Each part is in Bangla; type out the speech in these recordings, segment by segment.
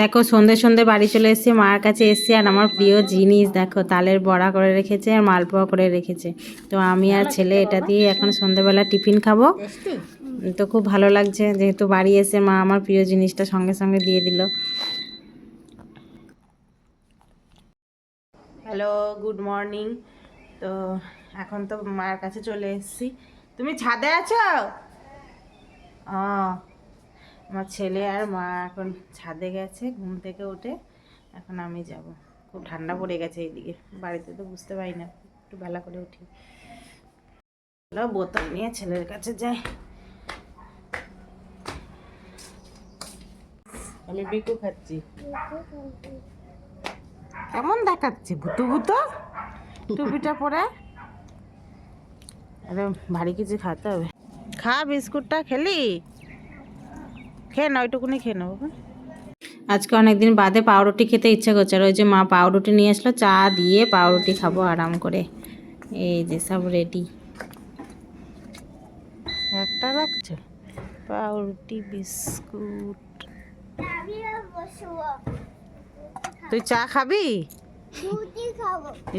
দেখো সন্ধে সন্ধে বাড়ি চলে এসেছি, মার কাছে এসেছি আর আমার প্রিয় জিনিস দেখো, তালের বড়া করে রেখেছে আর মালপোয়া করে রেখেছে। তো আমি আর ছেলে এটা দিয়ে এখন সন্ধেবেলা টিফিন খাব। তো খুব ভালো লাগছে যেহেতু বাড়ি এসে মা আমার প্রিয় জিনিসটা সঙ্গে সঙ্গে দিয়ে দিল। Hello, good morning. তো এখন তো মায়ের কাছে চলে এসেছি। তুমি ছাদে আছো? ও আমার ছেলে আর মা এখন ছাদে গেছে ঘুম থেকে উঠে এখন আমি যাব। খুব ঠান্ডা পড়ে গেছে এইদিকে বাড়িতে তো বুঝতে পারি না একটু বেলা করে উঠি। চলো বোতল নিয়ে ছেলের কাছে যাই। আমি বিকু খাচ্ছি। কেমন দেখাচ্ছে? ভুতু ভুতো? টুপিটা পরে? আরে ভারী কিছু খাতে হবে। খা বিস্কুটটা খেলি? খেয়ে না ওইটুকুনি খেয়ে নেব? আজকে অনেকদিন বাদে পাউরুটি খেতে ইচ্ছা করছে। আর ওই যে মা পাউরুটি নিয়ে আসলো চা দিয়ে পাউরুটি খাব আরাম করে। এই যে সব রেডি একটা রাখছো পাউরুটি বিস্কুট। তুই চা খাবি।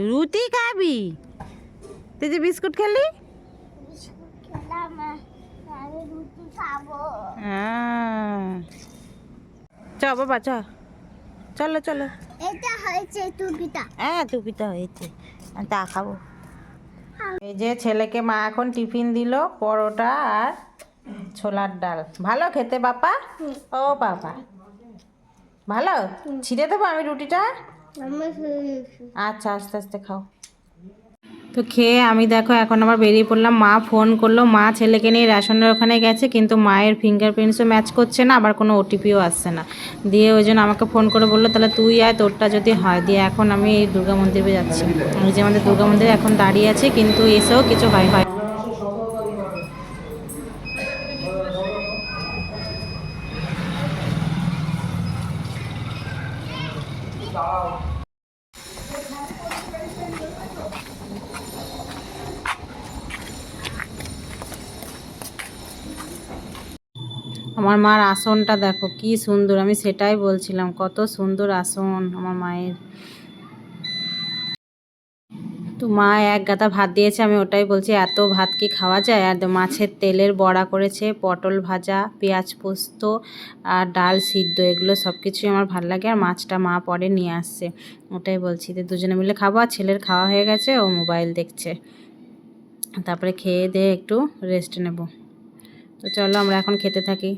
রুটি খাবি? তুই যে বিস্কুট খেলি বিস্কুট খেলাম আর আমি রুটি খাব হ্যাঁ। চ বাবা চ। চলো চলো। এটা হয়েছে টুপিটা হ্যাঁ টুপিটা হয়েছে। তা খাব। এই যে ছেলেকে মা এখন টিফিন দিল পরোটা আর ছোলার ডাল। ভালো খেতে বাপা? ও বাবা। ভালো? ছিঁড়ে দেবো আমি রুটিটা? আচ্ছা আস্তে আস্তে খাও। তো খেয়ে আমি দেখো এখন আবার বেরিয়ে পড়লাম। মা ফোন করল, মা ছেলেকে নিয়ে রেশনের ওখানে গেছে, কিন্তু মায়ের ফিঙ্গারপ্রিন্টসও ম্যাচ করছে না, আবার কোনো ওটিপিও আসছে না। দিয়ে ওই জন্য আমাকে ফোন করে বলল, তাহলে তুই আয়, তোরটা যদি হয়। দিয়ে এখন আমি এই দুর্গা মন্দিরে যাচ্ছি। এই যে আমাদের দুর্গা মন্দিরে এখন দাঁড়িয়ে আছে, কিন্তু এসেও কিছু হয় হয় আমার মার আসনটা দেখো, কি সুন্দর, আমি সেটাই বলছিলাম, কত সুন্দর আসন আমার মায়ের। তো মা এক গাদা ভাত দিয়েছে, আমি ওটাই বলছি, এত ভাত কি খাওয়া যায়? আর মাছের তেলের বড়া করেছে, পটল ভাজা, পেঁয়াজ পোস্ত আর ডাল সিদ্ধ, এগুলো সব কিছুই আমার ভালো লাগে, আর মাছটা মা পরে নিয়ে আসছে। ওটাই বলছি যে দুজনে মিলে খাব, আর ছেলের খাওয়া হয়ে গেছে, ও মোবাইল দেখছে। তারপরে খেয়ে দিয়ে একটু রেস্ট নেব। তো চলো, আমরা এখন খেতে থাকি।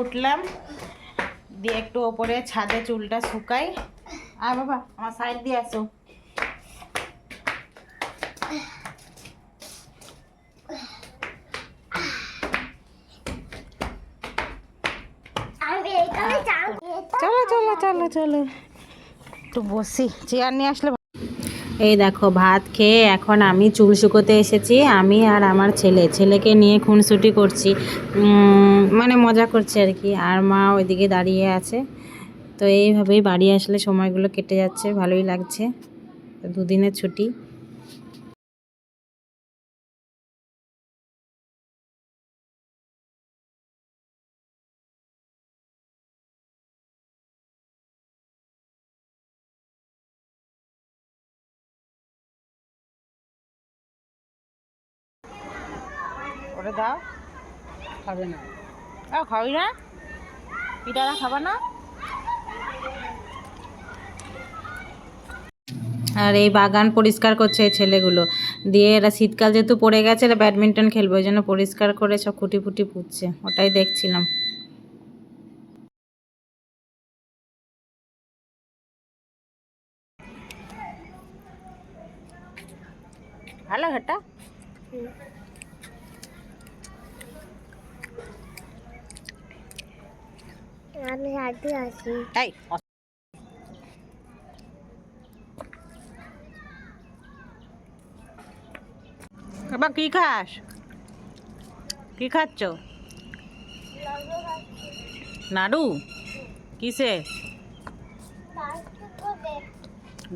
উঠলাম দিয়ে একটু ওপরে ছাদে চুলটা শুকাই। আর বাবা আমার সাইড দিয়ে আসো। চাল চলো চলো চলো। একটু বসি চেয়ার নিয়ে আসলে। এই দেখো, ভাত খেয়ে এখন আমি চুল শুকোতে এসেছি। আমি আর আমার ছেলে, ছেলেকে নিয়ে খুনসুটি করছি। মানে মজা করছে আর কি। আর মা ওইদিকে দাঁড়িয়ে আছে। তো এইভাবেই বাড়ি আসলে সময়গুলো কেটে যাচ্ছে, ভালোই লাগছে। দুদিনের ছুটি। ওটা দাও খাবে না। ও খাবি না? পিঠাটা খাবা না? আর এই বাগান পরিষ্কার করছে এই ছেলেগুলো। দিয়ে এরা শীতকাল যেহেতু পড়ে গেছে এরা ব্যাডমিন্টন খেলবে ওই জন্য পরিষ্কার করে সব খুঁটি ফুটি পুঁতছে ওটাই দেখছিলাম। ভালো ঘাটা? আমি হাঁটতে আসি। তাই বাবা কি খাস? কি খাচ্ছ? নাড়ু? কিসে?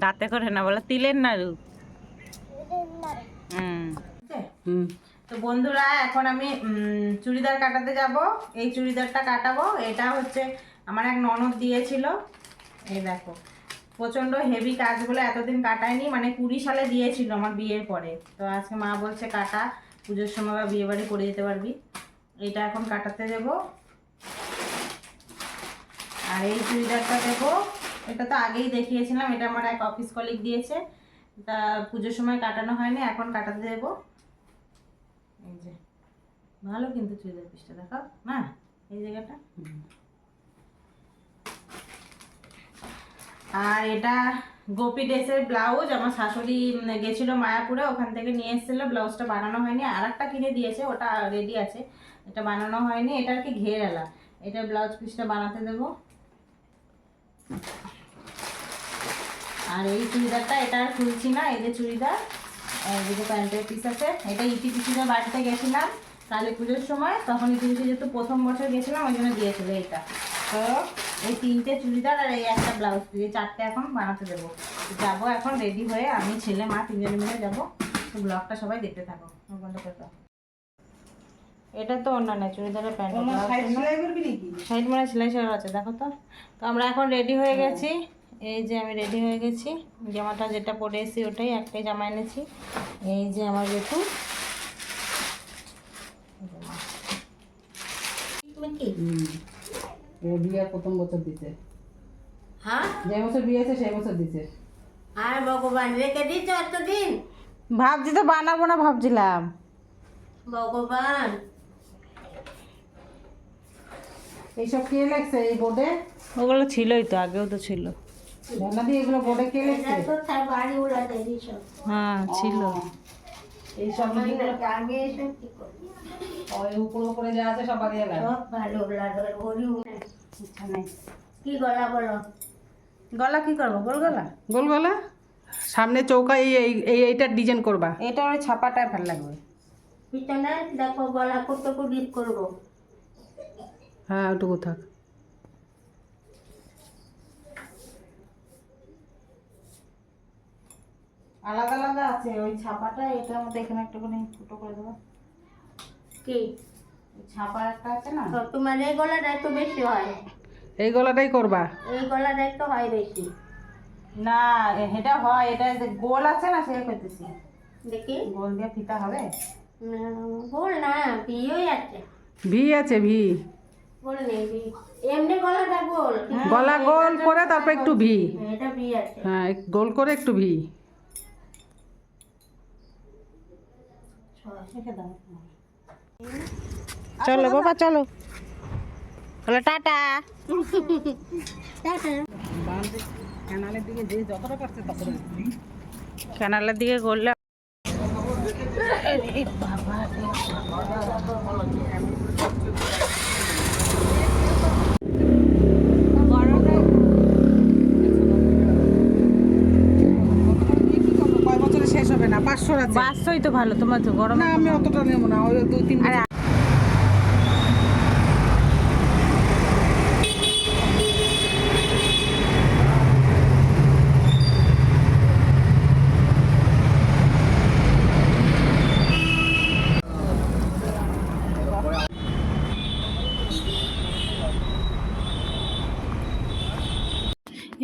দাঁতে করে না বলে তিলের নাড়ু। হুম। হুম। তো বন্ধুরা, এখন আমি চুড়িদার কাটাতে যাব। এই চুড়িদারটা কাটাবো। এটা হচ্ছে আমার এক ননদ দিয়েছিল। এই দেখো, প্রচণ্ড হেভি কাজগুলো এতদিন কাটায়নি মানে কুড়ি সালে দিয়েছিল আমার বিয়ের পরে। তো আজকে মা বলছে, কাটা, পুজোর সময় বা বিয়ে বাড়ি করে দিতে পারবি। এটা এখন কাটাতে দেবো। আর এই চুড়িদারটা দেবো। এটা তো আগেই দেখিয়েছিলাম, এটা আমার এক অফিস কলিগ দিয়েছে। তা পুজোর সময় কাটানো হয়নি, এখন কাটাতে দেবো। এই যে, ভালো কিন্তু চুড়িদার পিসটা দেখো। না এই জায়গাটা। আর এটা গোপী ড্রেসের ব্লাউজ, আমার শাশুড়ি গেছিল মায়াপুরে, ওখান থেকে নিয়ে এসেছিল, ব্লাউজটা বানানো হয়নি। আর একটা কিনে দিয়েছে, ওটা রেডি আছে। এটা বানানো হয়নি, এটা আর কি ঘেরালা এটা ব্লাউজ পিসটা বানাতে দেবো। আর এই চুড়িদারটা, এটা আর খুলছি না, এই যে চুড়িদার। এদিকে প্যান্টের পিস আছে এটা ইটি পিসিদের বাড়িতে গেছিলাম কালী পুজোর সময় তখন ইটি পিসি যেহেতু প্রথম বছর গেছিলাম ওই জন্য দিয়েছিল এইটা তো এই তিনটে চুড়িদার আর এই একটা ব্লাউজ এই চারটে এখন বানাতে দেবো। যাব এখন রেডি হয়ে আমি ছেলে মা তিনজনে মিলে যাব। তো ব্লগটা সবাই দেখতে থাকো দেখো। এটা তো অন্য না চুড়িদারের প্যান্ট সাইড মানে সেলাই সেলাই আছে দেখো তো। তো আমরা এখন রেডি হয়ে গেছি। এই যে আমি রেডি হয়ে গেছি। জামাটা যেটা পরে এসেছি ওটাই একটাই জামা এনেছি। এই যে আমার বেতু বিয়ার প্রথম বছর দিছে। হ্যাঁ? যে বছর সেই বছর দিছে। আর ভগবান রেখে দিত এতদিন? ভাবছি তো বানাবো না ভাবছিলাম। ভগবান। এইসব কে লেখছে এই বোর্ডে? ওগুলো ছিলই তো আগেও তো ছিল। দিয়ে এগুলো কে তার বাড়ি দিস হ্যাঁ ছিল। এইসব লিখিগুলো আমি এসব কি করি ওই উপরে উপরে যা আছে সব সব ভালো নেই কি গলা বলো? গলা কি করব গোল গলা গোল গলা সামনে চৌকা এই এই- এই এইটার ডিজাইন করবা। এটা ওই ছাপাটায় ভালো লাগবে। পিছনে দেখো গলা কত কুড়ি করব। হ্যাঁ ওটুকু থাক। আলাদা আলাদা আছে ওই ছাপাটা এটার মধ্যে এখানে একটু করে ফুটো করে দেবো। কি? ওই ছাপা একটা আছে না? তোমার এই গলাটা একটু বেশি হয়। এই গলাটাই করবা? এই গলাটা একটু হয় বেশি। না এটা হয় এটা যে গোল আছে না সেটা করতেছি। দেখি। গোল দিয়ে ফিতা হবে? ভুল না বিয়েই আছে। ভি আছে ভি। নেই বি এমনি গলাটা গোল গলা গোল করে তারপর একটু ভি। এটা বিয়ে আছে। হ্যাঁ গোল করে একটু ভি রেখে দাও চলো বাবা চলো। হলো টাটা। ক্যানালের দিকে যে যতটা পারছে ততটা ক্যানালের দিকে করলে কয় বছরে শেষ হবে না পাঁচশো আছে। বাসই তো ভালো তোমার তো গরম না আমি অতটা নেব না ওই দুই তিন আরে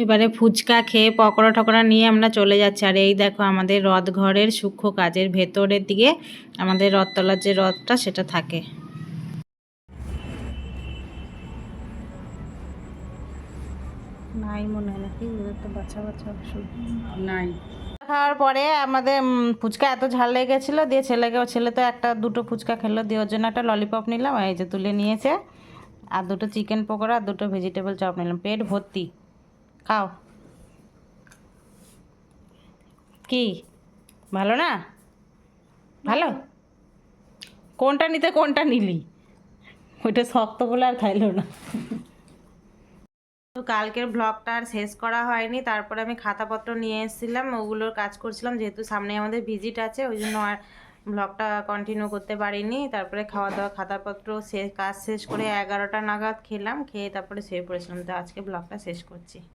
এবারে ফুচকা খেয়ে পকোড়া টকোড়া নিয়ে আমরা চলে যাচ্ছি। আর এই দেখো আমাদের রথ ঘরের সূক্ষ্ম কাজের ভেতরের দিকে আমাদের রথতলার যে রথটা সেটা থাকে। নাই মনে হয় নাকি তো বাচ্চা বাচ্চা নাই। খাওয়ার পরে আমাদের ফুচকা এত ঝাল লেগে গেছিল দিয়ে ছেলেকে ছেলে তো একটা দুটো ফুচকা খেলো দিয়ে ওর জন্য একটা ললিপপ নিলাম এই যে তুলে নিয়েছে। আর দুটো চিকেন পকোড়া আর দুটো ভেজিটেবল চপ নিলাম পেট ভর্তি। খাও। কি, ভালো না? ভালো? কোনটা নিতে, কোনটা নিলি? ওইটা শক্ত বলে আর খাইলো না। তো কালকের ব্লগটা আর শেষ করা হয়নি, তারপরে আমি খাতাপত্র নিয়ে এসেছিলাম, ওগুলোর কাজ করছিলাম, যেহেতু সামনে আমাদের ভিজিট আছে, ওই জন্য আর ব্লগটা কন্টিনিউ করতে পারিনি, তারপরে খাওয়া দাওয়া খাতাপত্র সে, কাজ শেষ করে এগারোটা নাগাদ খেলাম, খেয়ে তারপরে শুয়ে পড়েছিলাম, তো আজকে ব্লগটা শেষ করছি।